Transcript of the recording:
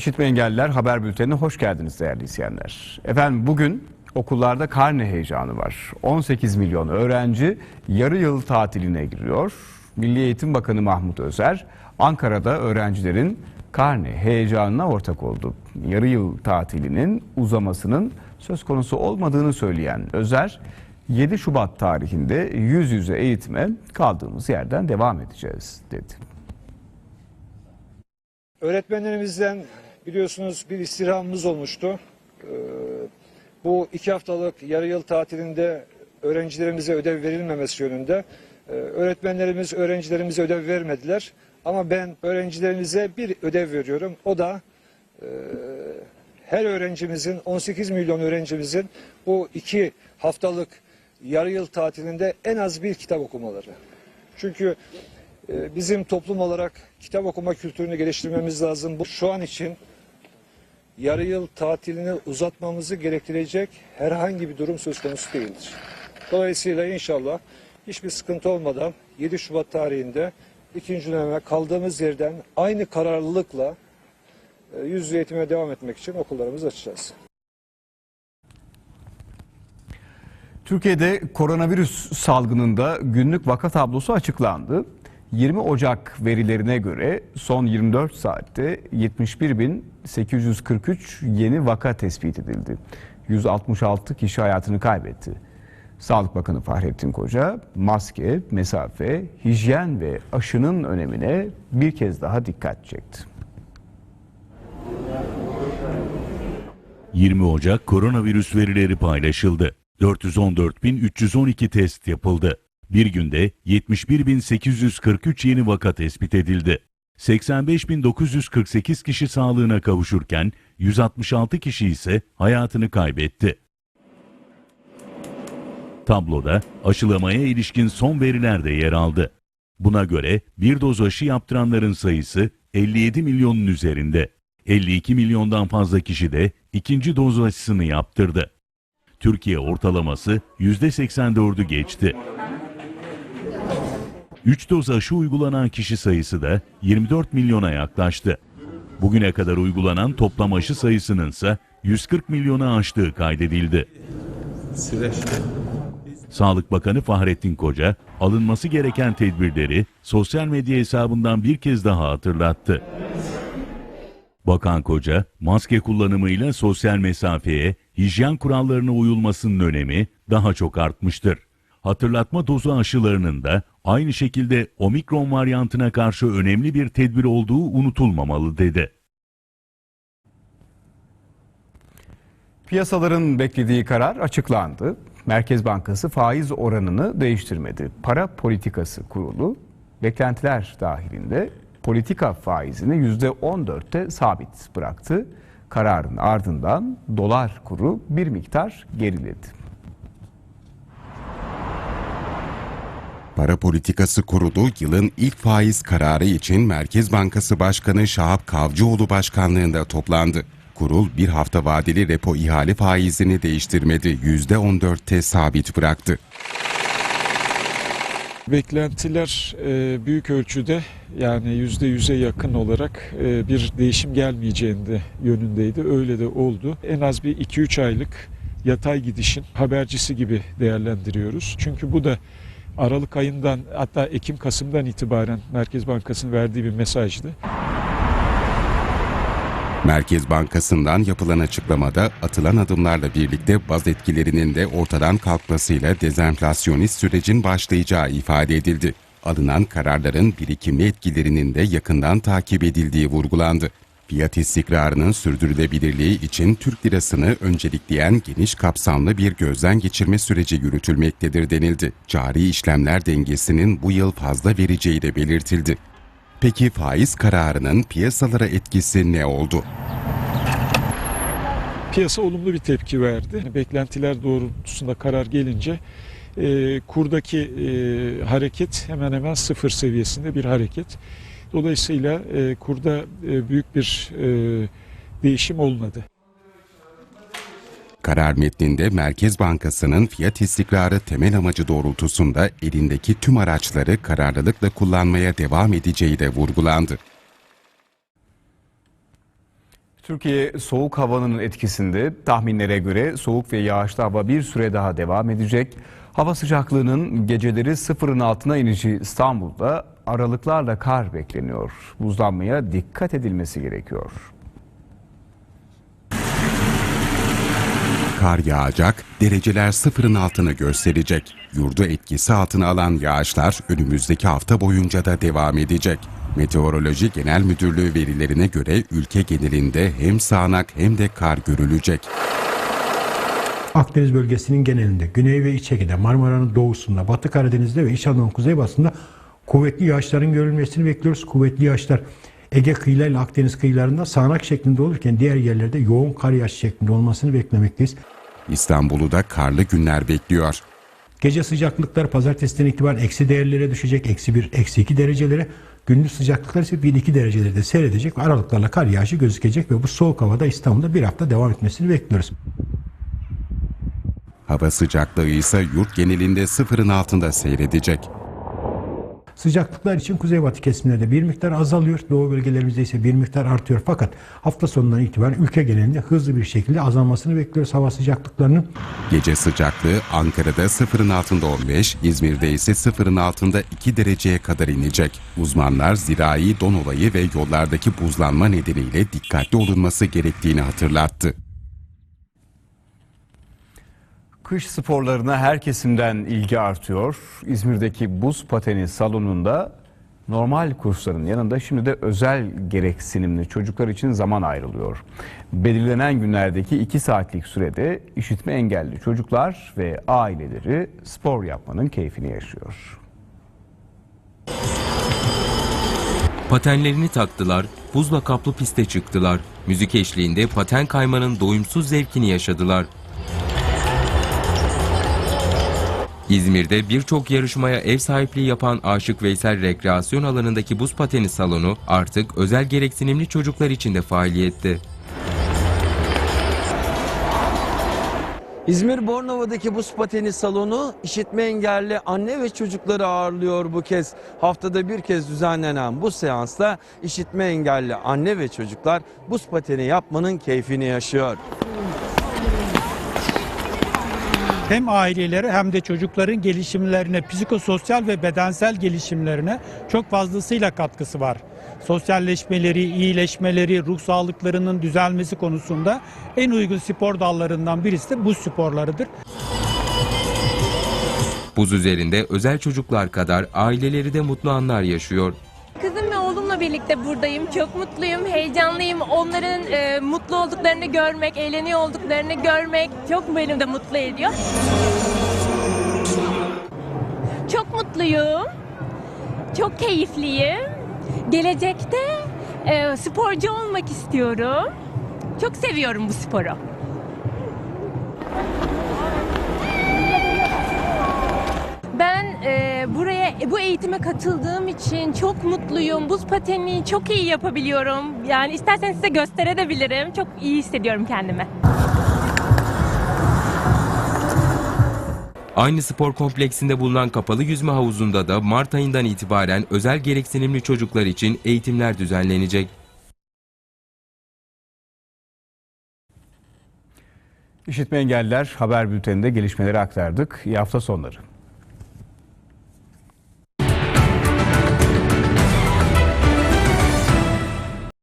İşitme Engelliler Haber Bülteni'ne hoş geldiniz değerli izleyenler. Efendim bugün okullarda karne heyecanı var. 18 milyon öğrenci yarı yıl tatiline giriyor. Milli Eğitim Bakanı Mahmut Özer Ankara'da öğrencilerin karne heyecanına ortak oldu. Yarı yıl tatilinin uzamasının söz konusu olmadığını söyleyen Özer 7 Şubat tarihinde yüz yüze eğitime kaldığımız yerden devam edeceğiz dedi. Öğretmenlerimizden biliyorsunuz bir istirhamımız olmuştu. Ee, Bu iki haftalık yarı yıl tatilinde öğrencilerimize ödev verilmemesi yönünde e, öğretmenlerimiz öğrencilerimize ödev vermediler. Ama ben öğrencilerimize bir ödev veriyorum. O da e, her öğrencimizin 18 milyon öğrencimizin bu iki haftalık yarı yıl tatilinde en az bir kitap okumaları. Çünkü e, bizim toplum olarak kitap okuma kültürünü geliştirmemiz lazım. Bu şu an için yarı yıl tatilini uzatmamızı gerektirecek herhangi bir durum söz konusu değildir. Dolayısıyla inşallah hiçbir sıkıntı olmadan 7 Şubat tarihinde ikinci döneme kaldığımız yerden aynı kararlılıkla e, yüz yüze eğitime devam etmek için okullarımızı açacağız. Türkiye'de koronavirüs salgınında günlük vaka tablosu açıklandı. 20 Ocak verilerine göre son 24 saatte 71.843 yeni vaka tespit edildi. 166 kişi hayatını kaybetti. Sağlık Bakanı Fahrettin Koca maske, mesafe, hijyen ve aşının önemine bir kez daha dikkat çekti. 20 Ocak koronavirüs verileri paylaşıldı. 414.312 test yapıldı. Bir günde 71.843 yeni vaka tespit edildi. 85.948 kişi sağlığına kavuşurken 166 kişi ise hayatını kaybetti. Tabloda aşılamaya ilişkin son veriler de yer aldı. Buna göre bir doz aşı yaptıranların sayısı 57 milyonun üzerinde. 52 milyondan fazla kişi de ikinci doz aşısını yaptırdı. Türkiye ortalaması %84'ü geçti. 3 doz aşı uygulanan kişi sayısı da 24 milyona yaklaştı. Bugüne kadar uygulanan toplam aşı sayısının ise 140 milyona aştığı kaydedildi. Sağlık Bakanı Fahrettin Koca, alınması gereken tedbirleri sosyal medya hesabından bir kez daha hatırlattı. Bakan Koca, maske kullanımıyla sosyal mesafeye, hijyen kurallarına uyulmasının önemi daha çok artmıştır. Hatırlatma dozu aşılarının da aynı şekilde omikron varyantına karşı önemli bir tedbir olduğu unutulmamalı dedi. Piyasaların beklediği karar açıklandı. Merkez Bankası faiz oranını değiştirmedi. Para Politikası Kurulu beklentiler dahilinde politika faizini %14'te sabit bıraktı. Kararın ardından dolar kuru bir miktar geriledi. Para Politikası Kurulu yılın ilk faiz kararı için Merkez Bankası Başkanı Şahap Kavcıoğlu başkanlığında toplandı. Kurul bir hafta vadeli repo ihale faizini değiştirmedi, %14'te sabit bıraktı. Beklentiler e, büyük ölçüde yani yüzde yüze yakın olarak e, bir değişim gelmeyeceğinde yönündeydi. Öyle de oldu. En az bir 2-3 aylık yatay gidişin habercisi gibi değerlendiriyoruz. Çünkü bu da Aralık ayından hatta Ekim-Kasım'dan itibaren Merkez Bankası'nın verdiği bir mesajdı. Merkez Bankası'ndan yapılan açıklamada atılan adımlarla birlikte baz etkilerinin de ortadan kalkmasıyla dezenflasyonist sürecin başlayacağı ifade edildi. Alınan kararların birikimli etkilerinin de yakından takip edildiği vurgulandı. Fiyat istikrarının sürdürülebilirliği için Türk lirasını öncelikleyen geniş kapsamlı bir gözden geçirme süreci yürütülmektedir denildi. Cari işlemler dengesinin bu yıl fazla vereceği de belirtildi. Peki faiz kararının piyasalara etkisi ne oldu? Piyasa olumlu bir tepki verdi. Beklentiler doğrultusunda karar gelince e, kurdaki e, hareket hemen hemen sıfır seviyesinde bir hareket. Dolayısıyla e, kurda e, büyük bir e, değişim olmadı. Karar metninde Merkez Bankası'nın fiyat istikrarı temel amacı doğrultusunda elindeki tüm araçları kararlılıkla kullanmaya devam edeceği de vurgulandı. Türkiye soğuk havanın etkisinde tahminlere göre soğuk ve yağışlı hava bir süre daha devam edecek. Hava sıcaklığının geceleri sıfırın altına inişi İstanbul'da aralıklarla kar bekleniyor. Buzlanmaya dikkat edilmesi gerekiyor. Kar yağacak, dereceler sıfırın altını gösterecek. Yurdu etkisi altına alan yağışlar önümüzdeki hafta boyunca da devam edecek. Meteoroloji Genel Müdürlüğü verilerine göre ülke genelinde hem sağanak hem de kar görülecek. Akdeniz bölgesinin genelinde, Güney ve İç Ege'de, Marmara'nın doğusunda, Batı Karadeniz'de ve İç Anadolu'nun kuzeybatısında kuvvetli yağışların görülmesini bekliyoruz. Kuvvetli yağışlar Ege kıyılarıyla Akdeniz kıyılarında sağanak şeklinde olurken diğer yerlerde yoğun kar yağışı şeklinde olmasını beklemekteyiz. İstanbul'u da karlı günler bekliyor. Gece sıcaklıklar pazartesiden itibaren eksi değerlere düşecek. Eksi 1, eksi 2 derecelere. Gündüz sıcaklıklar ise 1-2 derecelerde seyredecek ve aralıklarla kar yağışı gözükecek ve bu soğuk havada İstanbul'da bir hafta devam etmesini bekliyoruz. Hava sıcaklığı ise yurt genelinde sıfırın altında seyredecek. Sıcaklıklar için kuzeybatı kesimlerde bir miktar azalıyor. Doğu bölgelerimizde ise bir miktar artıyor. Fakat hafta sonundan itibaren ülke genelinde hızlı bir şekilde azalmasını bekliyoruz hava sıcaklıklarının. Gece sıcaklığı Ankara'da sıfırın altında 15, İzmir'de ise sıfırın altında 2 dereceye kadar inecek. Uzmanlar zirai don olayı ve yollardaki buzlanma nedeniyle dikkatli olunması gerektiğini hatırlattı. Kış sporlarına her kesimden ilgi artıyor. İzmir'deki buz pateni salonunda normal kursların yanında şimdi de özel gereksinimli çocuklar için zaman ayrılıyor. Belirlenen günlerdeki 2 saatlik sürede işitme engelli çocuklar ve aileleri spor yapmanın keyfini yaşıyor. Patenlerini taktılar, buzla kaplı piste çıktılar. Müzik eşliğinde paten kaymanın doyumsuz zevkini yaşadılar. İzmir'de birçok yarışmaya ev sahipliği yapan Aşık Veysel Rekreasyon alanındaki buz pateni salonu artık özel gereksinimli çocuklar için de faaliyette. İzmir Bornova'daki buz pateni salonu işitme engelli anne ve çocukları ağırlıyor bu kez. Haftada bir kez düzenlenen bu seansta işitme engelli anne ve çocuklar buz pateni yapmanın keyfini yaşıyor. Hem ailelere hem de çocukların gelişimlerine, psikososyal ve bedensel gelişimlerine çok fazlasıyla katkısı var. Sosyalleşmeleri, iyileşmeleri, ruh sağlıklarının düzelmesi konusunda en uygun spor dallarından birisi de buz sporlarıdır. Buz üzerinde özel çocuklar kadar aileleri de mutlu anlar yaşıyor. Birlikte buradayım. Çok mutluyum, heyecanlıyım. Onların e, mutlu olduklarını görmek, eğleniyor olduklarını görmek çok beni de mutlu ediyor. Çok mutluyum. Çok keyifliyim. Gelecekte e, sporcu olmak istiyorum. Çok seviyorum bu sporu. Ben e, buraya bu eğitime katıldığım için çok mutluyum. Buz pateni çok iyi yapabiliyorum. Yani isterseniz size gösterebilirim. Çok iyi hissediyorum kendimi. Aynı spor kompleksinde bulunan kapalı yüzme havuzunda da Mart ayından itibaren özel gereksinimli çocuklar için eğitimler düzenlenecek. İşitme engelliler haber bülteninde gelişmeleri aktardık. İyi hafta sonları.